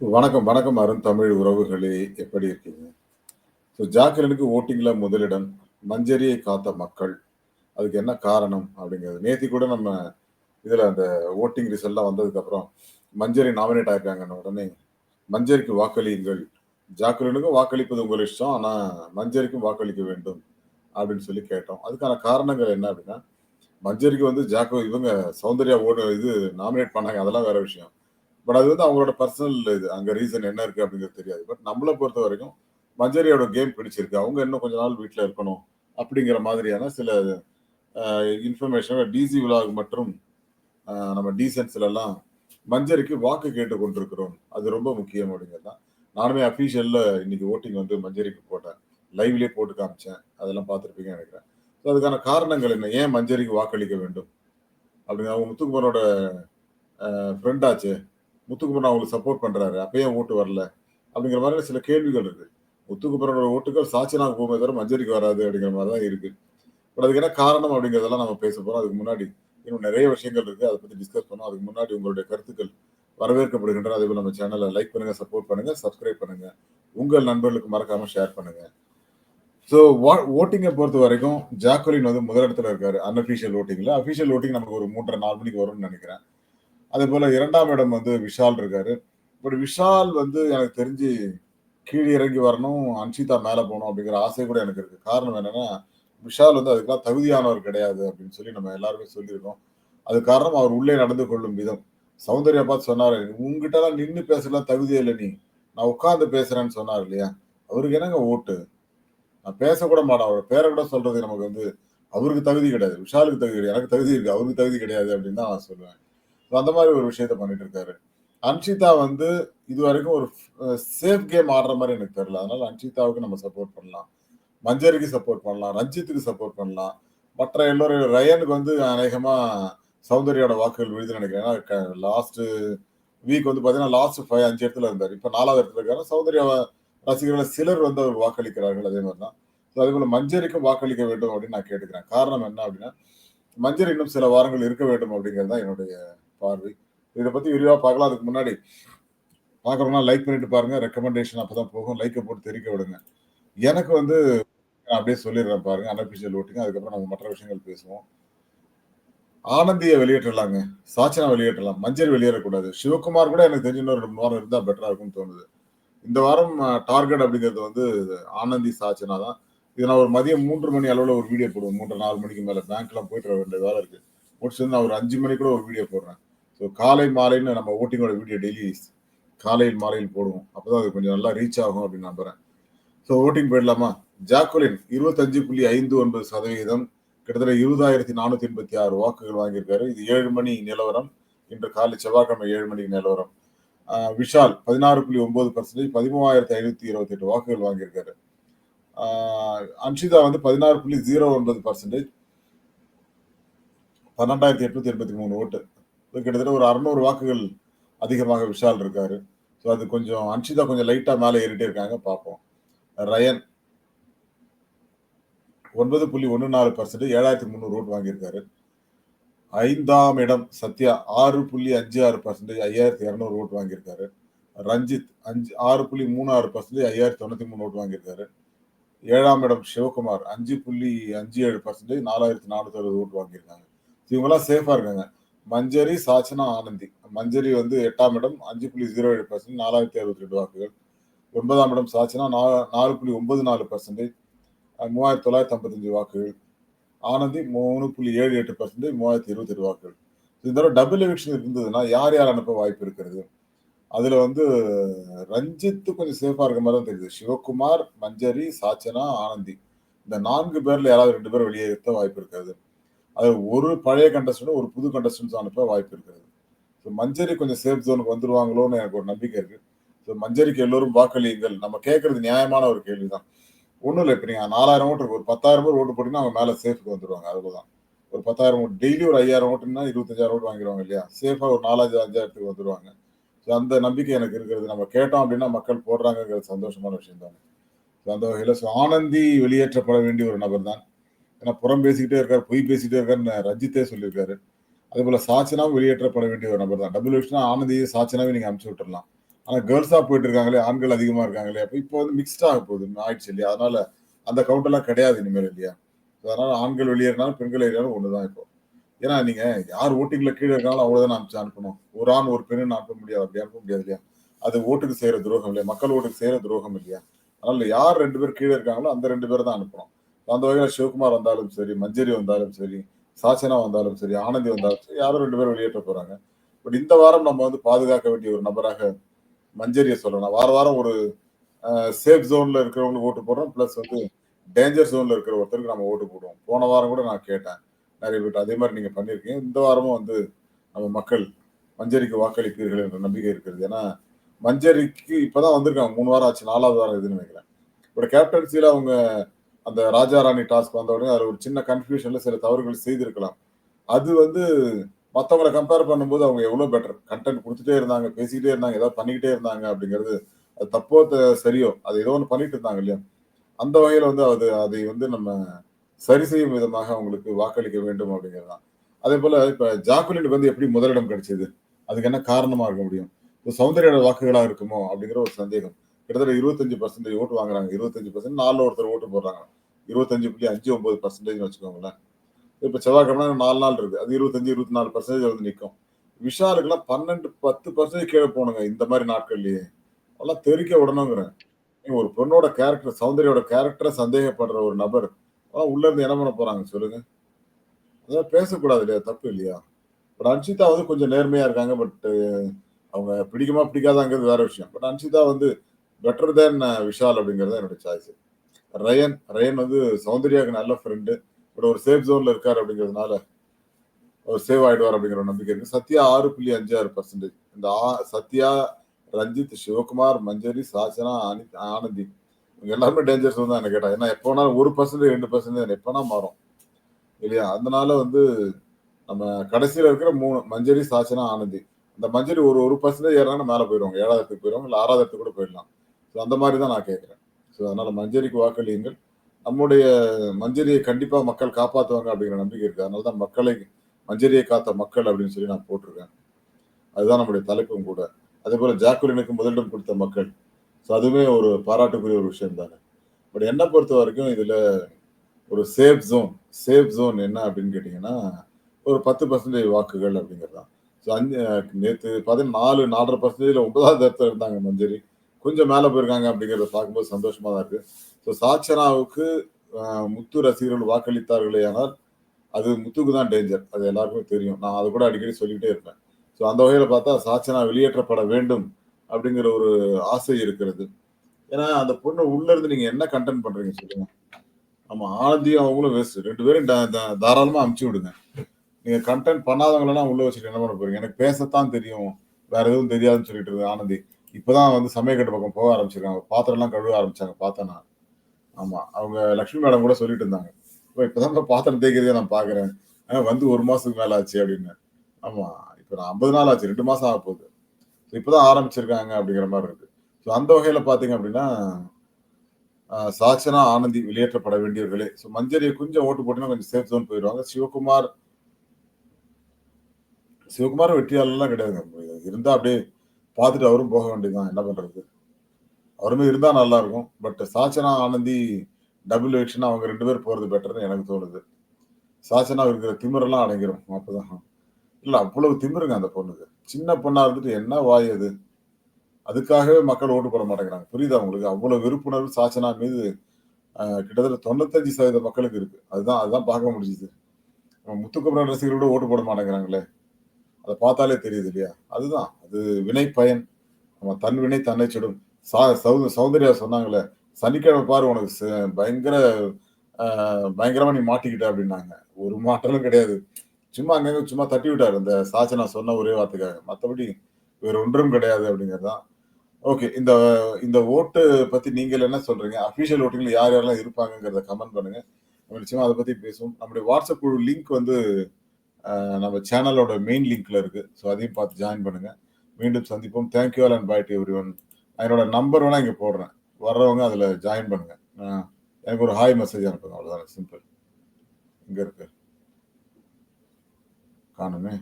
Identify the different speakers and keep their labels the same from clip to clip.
Speaker 1: வணக்கம், வணக்கம் அருண் தமிழ் உறவுகளே! எப்படி இருக்கீங்க? ஸோ ஜாக்கிரனுக்கு ஓட்டிங்ல முதலிடம். மஞ்சரியை காத்த மக்கள். அதுக்கு என்ன காரணம்? அப்படிங்கிறது. நேத்தி கூட நம்ம இதில் அந்த ஓட்டிங் ரிசல்ட்லாம் வந்ததுக்கப்புறம், மஞ்சரி நாமினேட் ஆயிருக்காங்கன்னு உடனே, மஞ்சரிக்கு வாக்களியுங்கள். ஜாக்கிரனுக்கும் வாக்களிப்பது உங்கள் இஷ்டம். ஆனால் மஞ்சரிக்கும் வாக்களிக்க வேண்டும். அப்படின்னு சொல்லி கேட்டோம். அதுக்கான காரணங்கள் என்ன அப்படின்னா, மஞ்சரிக்கு வந்து ஜாக்கோ இவங்க சௌந்தர்யா ஓடு இது நாமினேட் பண்ணாங்க. அதெல்லாம் வேற விஷயம். பட் அது வந்து அவங்களோட பர்சனல் இது. அங்க ரீசன் என்ன இருக்கு அப்படிங்கிறது தெரியாது. பட் பொறுத்த வரைக்கும் மஞ்சரியோட கேம் பிடிச்சிருக்கு. அவங்க இன்னும் கொஞ்ச நாள் வீட்டில் இருக்கணும். அப்படிங்கிற மாதிரியான சில இன்ஃபர்மேஷன் டிசி விலாக் மற்றும் நம்ம டீசன்ஸ்லலாம் மஞ்சரிக்கு வாக்கு கேட்டு கொண்டிருக்கிறோம். அது ரொம்ப முக்கியம் அப்படிங்கிறது தான். நானுமே அஃபிஷியல்ல இன்னைக்கு ஓட்டிங் வந்து மஞ்சரிக்கு போட்டேன். லைவ்லேயே போட்டு காமிச்சேன். அதெல்லாம் பார்த்திருப்பீங்கன்னு நினைக்கிறேன் ஸோ அதுக்கான காரணங்கள் என்ன? ஏன் மஞ்சரிக்கு வாக்களிக்க வேண்டும்? அப்படிங்க அவங்க முத்துக்குமரோட ஃப்ரெண்டாச்சு ஃப்ரெண்ட் ஆச்சே. முத்துக்குமரன் அவங்களுக்கு சப்போர்ட் பண்றாரு. அப்பயே ஓட்டு வரல? அப்படிங்கிற மாதிரி சில கேள்விகள் இருக்கு. முத்துக்குமரனோட ஓட்டுகள் சாச்சனாக்கு போகுமே தவிர மஞ்சரிக்கு வராது அப்படிங்கிற மாதிரி தான் இருக்கு. பட் அதுக்கு என்ன காரணம் அப்படிங்கிறதெல்லாம் நம்ம பேச போறோம். அதுக்கு முன்னாடி இன்னும் நிறைய விஷயங்கள் இருக்கு. அதை பத்தி டிஸ்கஸ் பண்ணோம். அதுக்கு முன்னாடி உங்களுடைய கருத்துக்கள் வரவேற்கப்படுகின்றன. அதேபோல நம்ம சேனலை லைக் பண்ணுங்க, சப்போர்ட் பண்ணுங்க, சப்ஸ்கிரைப் பண்ணுங்க. உங்கள் நண்பர்களுக்கு மறக்காம ஷேர் பண்ணுங்க. ஸோ ஓட்டிங்கை பொறுத்த வரைக்கும் ஜாக்குலின் வந்து முதலிடத்துல இருக்காரு. அன்அஃபிஷியல் ஓட்டிங்ல அஃபிஷியல் ஓட்டிங் நமக்கு ஒரு 3:30 4 மணிக்கு வரும்னு நினைக்கிறேன் அதே போல் இரண்டாம் இடம் வந்து விஷால் இருக்காரு. பட் விஷால் வந்து எனக்கு தெரிஞ்சு கீழே இறங்கி வரணும். அன்ஷிதா மேல போகணும் அப்படிங்கிற ஆசை கூட எனக்கு இருக்கு. காரணம் என்னன்னா, விஷால் வந்து அதுக்கெல்லாம் தகுதியானவர் கிடையாது அப்படின்னு சொல்லி நம்ம எல்லாருமே சொல்லியிருக்கோம். அது காரணம் அவர் உள்ளே நடந்து கொள்ளும் விதம். சௌந்தர்யா பார்த்து சொன்னாரு, "உன்கிட்டலாம் நின்று பேசலாம் தகுதியே இல்லை நீ. நான் உட்காந்து பேசுறேன்னு" சொன்னார் இல்லையா? அவருக்கு என்னங்க ஓட்டு? நான் பேசக்கூட மாட்டேன். அவர் பேரை கூட சொல்றது நமக்கு வந்து அவருக்கு தகுதி கிடையாது. விஷாலுக்கு தகுதி கிடையாது. எனக்கு தகுதி இருக்கு. அவருக்கு தகுதி கிடையாது அப்படின்னு தான் நான் சொல்லுவேன். ஸோ அந்த மாதிரி ஒரு விஷயத்த பண்ணிட்டு இருக்காரு. அன்ஷிதா வந்து இது வரைக்கும் ஒரு சேஃப் கேம் ஆடுற மாதிரி எனக்கு தெரியல. அதனால அன்ஷிதாவுக்கு நம்ம சப்போர்ட் பண்ணலாம். மஞ்சரிக்கு சப்போர்ட் பண்ணலாம். ரஞ்சித்துக்கு சப்போர்ட் பண்ணலாம். மற்ற எல்லோரும் ரயனுக்கு வந்து அநேகமாக சௌந்தரியோட வாக்குகள் விழுதுன்னு நினைக்கிறேன் ஏன்னா லாஸ்ட் வீக் வந்து பார்த்தீங்கன்னா, லாஸ்ட் 5 5 இடத்துல இருந்தார் இப்போ நாலாவது இடத்துல இருக்காரு. சௌந்தர்யாவ ரசிகர்கள் சிலர் வந்து அவர் வாக்களிக்கிறார்கள். அதே மாதிரி தான். ஸோ அதேபோல மஞ்சரிக்கும் வாக்களிக்க வேண்டும் அப்படின்னு நான் கேட்டுக்கிறேன். காரணம் என்ன அப்படின்னா, மஞ்சரி இன்னும் சில வாரங்கள் இருக்க வேண்டும் அப்படிங்கிறது தான் என்னுடைய பார்வை. இதை பத்தி விரிவா பார்க்கலாம். அதுக்கு முன்னாடி பார்க்கறவங்கலாம் லைக் பண்ணிட்டு பாருங்க. ரெக்கமெண்டேஷன் அப்பதான் போகும். லைக்கை போட்டு தெரிவிக்க விடுங்க. எனக்கு வந்து நான் அப்படியே சொல்லிடுறேன் பாருங்க. அன்அஃபிஷியல் ஓட்டிங்க அதுக்கப்புறம் நம்ம மற்ற விஷயங்கள் பேசுவோம். ஆனந்திய வெளியேற்றலாங்க. சாச்சனா வெளியேற்றலாம். மஞ்சள் வெளியேறக்கூடாது. சிவகுமார் கூட எனக்கு தெரிஞ்சு இன்னும் 2 வாரம் இருந்தா பெட்டரா இருக்கும்னு தோணுது. இந்த வாரம் டார்கெட் அப்படிங்கிறது வந்து ஆனந்தி, சாச்சனா தான். இது நான் ஒரு மதியம் மூன்று மணி அளவுல ஒரு வீடியோ போடுவேன். 3 4 மணிக்கு மேல பேங்க்லாம் போயிட்டு வர வேண்டிய வேலை இருக்கு. முடிச்சு நான் ஒரு அஞ்சு மணிக்கு கூட ஒரு வீடியோ போடுறேன். ஸோ காலை மாலைன்னு நம்ம ஓட்டிங்கோட வீடியோ டெய்லி காலையில் மாலையில் போடுவோம். அப்போதான் அது கொஞ்சம் நல்லா ரீச் ஆகும் அப்படின்னு நம்புகிறேன் ஸோ ஓட்டிங் போயிடலாமா? ஜாக்குலின் இருபத்தஞ்சு புள்ளி ஐந்து ஒன்பது சதவீதம் கிட்டத்தட்ட இருபதாயிரத்தி நானூற்றி எண்பத்தி ஆறு வாக்குகள் வாங்கியிருக்காரு. இது ஏழு மணி நிலவரம். இன்று காலை செவ்வாய்க்கிழமை ஏழு மணிக்கு நிலவரம். விஷால் பதினாறு புள்ளி ஒன்பது பர்சன்டேஜ் பதிமூவாயிரத்தி ஐநூற்றி இருபத்தி எட்டு வாக்குகள் வாங்கியிருக்காரு. அன்ஷிதா வந்து பதினாறு புள்ளி ஜீரோ ஒன்பது பர்சன்டேஜ் பன்னெண்டாயிரத்தி எட்நூத்தி எண்பத்தி மூணு ஓட்டு. கிட்டத்தட்ட ஒரு அறுநூறு வாக்குகள் அதிகமாக விஷால் இருக்காரு. ஸோ அது கொஞ்சம் அன்ஷிதா கொஞ்சம் லைட்டாக மேலே ஏறிட்டே இருக்காங்க பார்ப்போம். ரயன் ஒன்பது புள்ளி ஒன்று நாலு பர்சன்ட் ஏழாயிரத்தி முந்நூறு ஓட் வாங்கியிருக்காரு. ஐந்தாம் இடம் சத்யா ஆறு புள்ளி அஞ்சு ஆறு பர்சன்டேஜ் ஐயாயிரத்தி இரநூறு ஓட் வாங்கியிருக்காரு. ரஞ்சித் அஞ்சு ஆறு புள்ளி மூணு ஆறு பர்சன்டேஜ் ஐயாயிரத்தி தொண்ணூற்றி மூணு ஓட் வாங்கியிருக்காரு. ஏழாம் இடம் சிவகுமார் அஞ்சு புள்ளி அஞ்சு ஏழு பர்சன்டேஜ் நாலாயிரத்தி நானூற்றி அறுபது ஓட் வாங்கியிருக்காங்க இவங்கெல்லாம் சேஃபாக இருக்காங்க. மஞ்சரி சாச்சனா ஆனந்தி. மஞ்சரி வந்து எட்டாம் இடம் அஞ்சு புள்ளி ஜீரோ ஏழு பர்சன்ட் நாலாயிரத்தி அறுபத்தி ரெண்டு வாக்குகள். ஒன்பதாம் இடம் சாச்சனா நா நாலு புள்ளி ஒன்பது நாலு பர்சன்டேஜ் மூவாயிரத்தி தொள்ளாயிரத்தி ஐம்பத்தஞ்சு வாக்குகள். ஆனந்தி மூணு புள்ளி ஏழு எட்டு பர்சன்டேஜ் மூவாயிரத்தி இருபத்தெட்டு வாக்குகள். இந்த தடவை டபுள் எலெக்ஷன் இருந்ததுன்னா யார் யார் அனுப்ப வாய்ப்பு இருக்கிறது? அதில் வந்து ரஞ்சித்து கொஞ்சம் சேஃபாக இருக்க மாதிரி தான் தெரியுது. சிவகுமார் மஞ்சரி சாச்சனா ஆனந்தி. இந்த நான்கு பேரில் யாராவது ரெண்டு பேர் வெளியே வாய்ப்பு இருக்காது அது ஒரு பழைய கண்டஸ்டன்ட், ஒரு புது கண்டஸ்டன்ஸ் அனுப்ப வாய்ப்பு இருக்கிறது. ஸோ மஞ்சரி கொஞ்சம் சேஃப் ஜோனுக்கு வந்துருவாங்களோன்னு எனக்கு ஒரு நம்பிக்கை இருக்கு. ஸோ மஞ்சரிக்கு எல்லோரும் வாக்களியுங்கள். நம்ம கேட்கறது நியாயமான ஒரு கேள்வி தான். ஒன்றும் இல்லை இப்போ நீங்கள் நாலாயிரம் ஓட்டு இருக்கு. ஒரு 10,000 பேர் ஓட்டு போட்டிங்கன்னா அவங்க மேலே சேஃப்க்கு வந்துருவாங்க. அவ்வளோதான் ஒரு 10,000 ஓட்டு டெய்லி ஒரு 5,000 ஓட்டுன்னா 25,000 ஓட்டு வாங்கிருவாங்க இல்லையா? சேஃபாக ஒரு 4,000 5,000த்துக்கு வந்துருவாங்க. ஸோ அந்த நம்பிக்கை எனக்கு இருக்கிறது. நம்ம கேட்டோம் அப்படின்னா மக்கள் போடுறாங்கங்கிறது சந்தோஷமான விஷயம் தானே. ஸோ அந்த வகையில் ஸோ ஆனந்தி வெளியேற்றப்பட வேண்டிய ஒரு நபர் தான். ஏன்னா புறம் பேசிக்கிட்டே இருக்காரு, பொய் பேசிக்கிட்டே இருக்காருன்னு ரஞ்சித்தே சொல்லியிருக்காரு. அதேபோல சாச்சனாவும் வெளியேற்றப்பட வேண்டிய ஒரு நபர் தான். டபுள் எவிக்ஷனா ஆனந்தியை சாச்சனாவையும் நீங்க அனுப்பிச்சு விட்டுறலாம். ஆனா கேர்ள்ஸா போயிட்டு இருக்காங்களே ஆண்கள் அதிகமா இருக்காங்களே அப்ப இப்போ வந்து மிக்ஸ்டா ஆக போகுது ஆயிடுச்சு இல்லையா? அதனால அந்த கவுண்ட் எல்லாம் கிடையாது இனிமேல் இல்லையா? அதனால ஆண்கள் வெளியேறினாலும் பெண்கள் ஏறினாலும் ஒண்ணுதான் இப்போ. ஏன்னா நீங்க யார் ஓட்டிங்ல கீழே இருக்காலும் அவ்வளவுதான் அனுப்பிச்சு அனுப்பணும். ஒரு ஆண் ஒரு பெண்ணு அனுப்ப முடியாது அப்படி அனுப்ப முடியாது இல்லையா? அது ஓட்டுக்கு செய்யற துரோகம் இல்லையா? மக்கள் ஓட்டுக்கு செய்யற துரோகம் இல்லையா? அதனால யார் ரெண்டு பேர் கீழே இருக்காங்களோ அந்த ரெண்டு பேர் தான் அனுப்பணும். அந்த வகையில் சிவகுமார் வந்தாலும் சரி மஞ்சரி வந்தாலும் சரி சாசனா வந்தாலும் சரி ஆனந்தி வந்தாலும் சரி யாரும் ரெண்டு பேரும் வெளியேற்ற போறாங்க. பட் இந்த வாரம் நம்ம வந்து பாதுகாக்க வேண்டிய ஒரு நபராக மஞ்சரியை சொல்லணும் வார வாரம் ஒரு சேஃப் ஜோன்ல இருக்கிறவங்களுக்கு ஓட்டு போடுறோம். பிளஸ் வந்து டேஞ்சர் ஜோன்ல இருக்கிற ஒருத்தருக்கு நம்ம ஓட்டு போடுவோம். போன வாரம் கூட நான் கேட்டேன். நிறைய பேர் அதே மாதிரி நீங்க பண்ணியிருக்கீங்க இந்த வாரமும் வந்து நம்ம மக்கள் மஞ்சரிக்கு வாக்களிப்பீர்கள் என்ற நம்பிக்கை இருக்கிறது. ஏன்னா மஞ்சரிக்கு இப்பதான் வந்திருக்காங்க. மூணு வாரம் ஆச்சு. நாலாவது வாரம் இதுன்னு நினைக்கிறேன் இப்போ கேப்டன்சியில அவங்க அந்த ராஜா ராணி டாஸ்க் வந்த உடனே அது ஒரு சின்ன கன்ஃபியூஷன்ல சில தவறுகள் செய்திருக்கலாம். அது வந்து மற்றவங்களை கம்பேர் பண்ணும்போது அவங்க எவ்வளோ பெட்டர் கண்டென்ட் கொடுத்துட்டே இருந்தாங்க பேசிக்கிட்டே இருந்தாங்க ஏதாவது பண்ணிக்கிட்டே இருந்தாங்க அப்படிங்கிறது அது தப்போ சரியோ? அது ஏதோ ஒன்று பண்ணிட்டு இருந்தாங்க இல்லையா? அந்த வகையில் வந்து அது அதை வந்து நம்ம சரி செய்யும் விதமாக அவங்களுக்கு வாக்களிக்க வேண்டும் அப்படிங்கிறது தான். அதே போல் இப்போ ஜாக்குலினுக்கு வந்து எப்படி முதலிடம் கிடைச்சது? அதுக்கு என்ன காரணமாக இருக்க முடியும் சௌந்தரியோட வாக்குகளாக இருக்குமோ அப்படிங்கிற ஒரு சந்தேகம். கிட்டத்தட்ட இருபத்தஞ்சு பர்சன்டேஜ் ஓட்டு வாங்குறாங்க. இருபத்தஞ்சு பர்சன்ட் நாலு ஒருத்தர் ஓட்டு போடுறாங்க. இருபத்தஞ்சு புள்ளி அஞ்சு ஒன்பது பர்சன்டேஜ் வச்சுக்கோங்களேன். இப்போ செவ்வாய்க்கிழமை நாலு நாள் இருக்கு. அது இருபத்தஞ்சு இருபத்தி நாலு பர்சன்டேஜ் வந்து நிற்கும் விஷாலுக்குலாம் பன்னெண்டு பத்து பர்சன்டேஜ் கீழே போகணுங்க இந்த மாதிரி நாட்கள்லயே. அதெல்லாம் தெரிக்க விடணுங்கிறேன். ஒரு பொண்ணோட கேரக்டர் சௌந்தரியோட கேரக்டரை சந்தேகப்படுற ஒரு நபர். ஆனால் உள்ள இருந்து என்ன பண்ண போறாங்க சொல்லுங்க. அதான் பேசக்கூடாது இல்லையா? தப்பு இல்லையா? பட் அன்ஷிதா வந்து கொஞ்சம் நேர்மையா இருக்காங்க பட் அவங்க பிடிக்குமா பிடிக்காதாங்கிறது வேற விஷயம். பட் அன்ஷிதா வந்து பெட்டர் தேன் விஷால் அப்படிங்கிறது என்னோட சாய்ஸ் ரயன் ரயன் வந்து சௌந்தர்யாவுக்கு நல்ல ஃப்ரெண்டு பட் ஒரு சேஃப் ஜோன்ல இருக்காரு அப்படிங்கிறதுனால அவர் சேவ் ஆயிடுவார் அப்படிங்கிற ஒரு நம்பிக்கை இருக்கு. சத்யா ஆறு புள்ளி அஞ்சு ஆறு பர்சன்டேஜ் இந்த சத்யா ரஞ்சித் சிவகுமார் மஞ்சரி சாச்சனா ஆனந்தி இவங்க எல்லாருமே டேஞ்சர்ஸ் தான் என்ன கேட்டா. ஏன்னா எப்போ வேணாலும் ஒரு பர்சன்டேஜ் ரெண்டு பர்சன்டேஜ் எப்போனா மாறும். இல்லையா? அதனால வந்து நம்ம கடைசியில் இருக்கிற மூணு மஞ்சரி சாச்சனா ஆனந்தி. அந்த மஞ்சரி ஒரு ஒரு பர்சன்டேஜ் ஏறாங்கன்னா மேலே போயிடுவாங்க. ஏழாவது இடத்துக்கு போயிடுவாங்க. இல்லை ஆறாவது இடத்துக்கு கூட போயிடலாம். ஸோ அந்த மாதிரி தான் நான் கேட்குறேன். ஸோ அதனால் மஞ்சரிக்கு வாக்களியுங்கள். நம்முடைய மஞ்சரியை கண்டிப்பாக மக்கள் காப்பாற்றுவாங்க அப்படிங்கிற நம்பிக்கை இருக்குது அதனால தான் மக்களை மஞ்சரியை காத்த மக்கள் அப்படின்னு சொல்லி நான் போட்டிருக்கேன். அதுதான் நம்முடைய தலைப்பும் கூட. அதே போல் ஜாக்குலினுக்கு முதலிடம் கொடுத்த மக்கள். ஸோ அதுவுமே ஒரு பாராட்டுக்குரிய ஒரு விஷயம் தானே. பட் என்னை பொறுத்த வரைக்கும் இதில் ஒரு சேஃப் ஜோன் சேஃப் ஜோன் என்ன அப்படின்னு கேட்டிங்கன்னா ஒரு பத்து பர்சன்டேஜ் வாக்குகள் அப்படிங்கிறது தான் ஸோ அஞ்சு நேற்று பார்த்தீங்கன்னா நாலு நாலரை பர்சன்டேஜில் ஒன்பதாவது இடத்துல இருந்தாங்க மஞ்சரி. கொஞ்சம் மேலே போயிருக்காங்க அப்படிங்கிறத பார்க்கும்போது சந்தோஷமா தான் இருக்கு. ஸோ சாட்சனாவுக்கு முத்து ரசிகர்கள் வாக்களித்தார்களே ஆனால் அது முத்துக்கு தான் டேஞ்சர் அது எல்லாருக்குமே தெரியும். நான் அதை கூட அடிக்கடி சொல்லிக்கிட்டே இருப்பேன். ஸோ அந்த வகையில் பார்த்தா சாட்சனா வெளியேற்றப்பட வேண்டும் அப்படிங்கிற ஒரு ஆசை இருக்கிறது. ஏன்னா அந்த பொண்ணு உள்ள இருந்து நீங்க என்ன கண்டென்ட் பண்றீங்க சொல்லுங்க. ஆமா ஆனந்தியும் அவங்களும் வேஸ்ட் ரெண்டு பேரும் தாராளமா அமுச்சு விடுங்க. நீங்க கண்டென்ட் பண்ணாதவங்களெல்லாம் உள்ள வச்சுட்டு என்ன பண்ண போறீங்க? எனக்கு பேசத்தான் தெரியும். வேற எதுவும் தெரியாதுன்னு சொல்லிட்டு இருக்கு ஆனந்தி. இப்போதான் வந்து சமயக்கட்டு பக்கம் போக ஆரம்பிச்சிருக்காங்க. பாத்திரம்லாம் கழுவ ஆரம்பிச்சாங்க பார்த்தேன் நான். ஆமா அவங்க லக்ஷ்மி மேடம் கூட சொல்லிட்டு இருந்தாங்க. இப்பதான் பாத்திரம் தேய்க்கிறதே நான் பாக்குறேன். வந்து ஒரு மாசத்துக்கு மேல ஆச்சு அப்படின்னு. ஆமா இப்போ நான் ஐம்பது நாள் ஆச்சு ரெண்டு மாசம் ஆக போகுது. இப்பதான் ஆரம்பிச்சிருக்காங்க அப்படிங்கிற மாதிரி இருக்கு. ஸோ அந்த வகையில பாத்தீங்க அப்படின்னா சாச்சனா ஆனந்தி வெளியேற்றப்பட வேண்டியவர்களே. ஸோ மஞ்சரியை கொஞ்சம் ஓட்டு போட்டுனா கொஞ்சம் சேஃப் ஜோன் போயிடுவாங்க. சிவகுமார் சிவகுமார் வெற்றியாளர்லாம் கிடையாதுங்க. இருந்தா அப்படியே பார்த்துட்டு அவரும் போக வேண்டியதுதான். என்ன பண்றது? அவருமே இருந்தா நல்லா இருக்கும். But Sachana Anandhi double election அவங்க ரெண்டு பேர் போறது பெட்டர்னு எனக்கு தோணுது. சாச்சனா இருக்கிற திமிரெல்லாம் அடங்கிரும். அப்பதான். இல்லை அவ்வளவு திமிருங்க அந்த பொண்ணுக்கு. சின்ன பொண்ணா இருந்துட்டு என்ன வாய் அது? அதுக்காகவே மக்கள் ஓட்டு போட மாட்டேங்கிறாங்க. புரியுதா உங்களுக்கு? அவ்வளவு விருப்புணர்வு சாச்சனா மீது கிட்டத்தட்ட தொண்ணூத்தஞ்சு சதவீத மக்களுக்கு இருக்கு. அதுதான் அதுதான் பார்க்க முடிஞ்சுது. முத்துக்குமரன் ரசிகர்களோட ஓட்டு போட மாட்டேங்கிறாங்களே. அதை பார்த்தாலே தெரியுது இல்லையா? அதுதான். அது வினை பயன் நம்ம தன் வினை தன்னை சுடும். சா சௌ சௌந்தர்யா சொன்னாங்களே சனிக்கிழமை பாரு உனக்கு பயங்கர பயங்கரமா நீ மாட்டிக்கிட்ட அப்படின்னாங்க. ஒரு மாற்றலும் கிடையாது. சும்மா அங்கங்க சும்மா தட்டி விட்டாரு. அந்த சாச்சனா சொன்ன ஒரே வார்த்தைக்காக. மற்றபடி வேற ஒன்றும் கிடையாது அப்படிங்கிறது தான். ஓகே இந்த இந்த ஓட்டு பத்தி நீங்கள் என்ன சொல்றீங்க? அபிஷியல் ஓட்டிங்ல யார் யாரெல்லாம் இருப்பாங்கிறத கமெண்ட் பண்ணுங்க. நம்ம நிச்சயமா அதை பத்தி பேசுவோம். நம்முடைய வாட்ஸ்அப் குழு லிங்க் வந்து நம்ம சேனலோட மெயின் லிங்க்ல இருக்கு. ஸோ அதையும் பார்த்து ஜாயின் பண்ணுங்க. மீண்டும் சந்திப்போம். Thank you all and bye to everyone என்னோட நம்பர் வேணா இங்கே போடுறேன். வர்றவங்க அதில் ஜாயின் பண்ணுங்க. எனக்கு ஒரு ஹாய் மெசேஜ் அனுப்புங்க. அவ்வளோதான் சிம்பிள் இங்கே இருக்கு. காணுமே.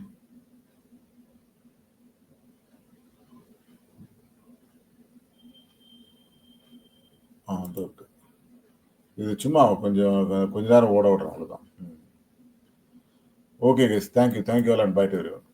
Speaker 1: ஆ வந்து இருக்கு. இது சும்மா கொஞ்சம் கொஞ்ச நேரம் ஓட விடுறேன். அவ்வளோதான் Okay, guys. Thank you. Thank you all and bye to everyone.